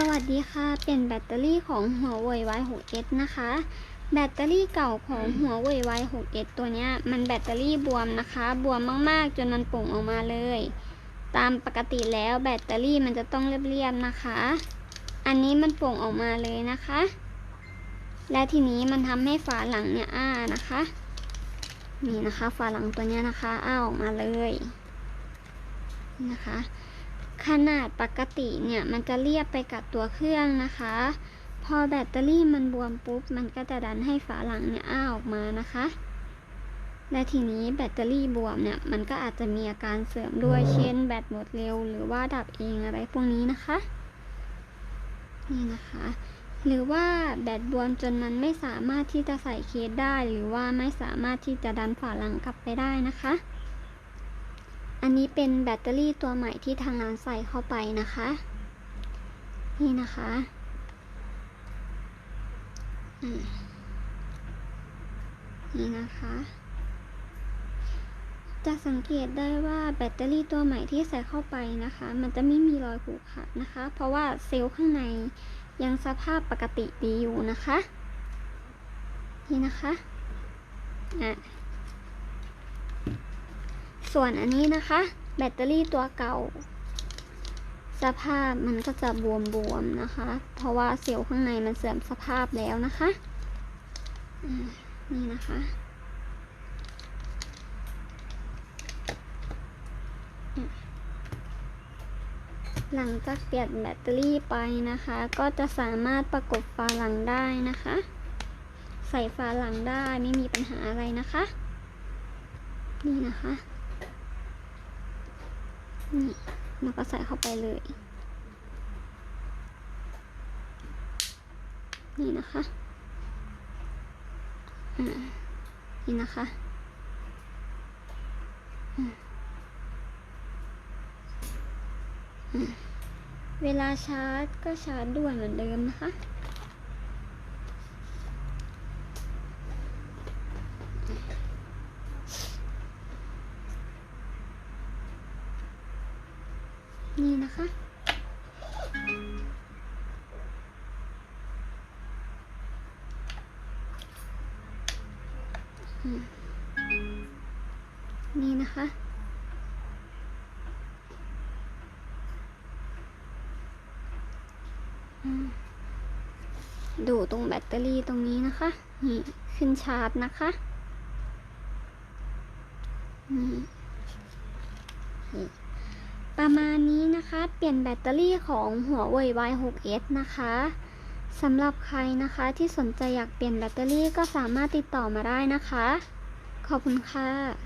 สวัสดีค่ะ เปลี่ยนแบตเตอรี่ของหัวเว่ย Y6S นะคะ แบตเตอรี่เก่าของหัวเว่ย Y6S ตัวเนี้ย มันแบตเตอรี่บวมนะคะ บวมมากๆ จนมันป่งออกมาเลย ตามปกติแล้วแบตเตอรี่มันจะต้องเรียบๆนะคะ อันนี้มันป่งออกมาเลยนะคะ และทีนี้มันทำให้ฝาหลังเนี่ยอ้านะคะ นี่นะคะ ฝาหลังตัวเนี้ยนะคะ อ้าออกมาเลยนี่นะคะ ขนาดปกติเนี่ยมันจะเรียบไปกับตัวเครื่องนะคะ พอแบตเตอรี่มันบวมปุ๊บ มันก็จะดันให้ฝาหลังเนี่ยอ้าออกมานะคะ และทีนี้แบตเตอรี่บวมเนี่ยมันก็อาจจะมีอาการเสื่อมด้วยเช่น แบตหมดเร็ว หรือว่าดับเองอะไรพวกนี้นะคะนี่นะคะ หรือว่าแบตบวมจนมันไม่สามารถที่จะใส่เคสได้ หรือว่าไม่สามารถที่จะดันฝาหลังกลับไปได้นะคะ อันนี้เป็นแบตเตอรี่ตัวใหม่ที่ทางร้านใส่เข้าไปนะคะ นี่นะคะนี่นะคะ จะสังเกตได้ว่าแบตเตอรี่ตัวใหม่ที่ใส่เข้าไปนะคะ มันจะไม่มีรอยขูดขาดนะคะ เพราะว่าเซลล์ข้างในยังสภาพปกติดีอยู่นะคะ นี่นะคะอะ ส่วนอันนี้นะคะ แบตเตอรี่ตัวเก่า สภาพมันก็จะบวมๆนะคะ เพราะว่าเซลล์ข้างในมันเสื่อมสภาพแล้วนะคะนี่นะคะ หลังจากเปลี่ยนแบตเตอรี่ไปนะคะ ก็จะสามารถประกบฝาหลังได้นะคะ ใส่ฝาหลังได้ไม่มีปัญหาอะไรนะคะ นี่นะคะ นี่แล้วก็ใส่เข้าไปเลย นี่นะคะนี่นะคะเวลาชาร์จก็ชาร์จด่วนเหมือนเดิมนะคะ นี่นะคะ นี่นะคะ ดูตรงแบตเตอรี่ตรงนี้นะคะ นี่ขึ้นชาร์จนะคะนี่ประมาณนี้ เปลี่ยนแบตเตอรี่ของหัวเว่ย Y6S นะคะสำหรับใครนะคะที่สนใจอยากเปลี่ยนแบตเตอรี่ก็สามารถติดต่อมาได้นะคะ ขอบคุณค่ะ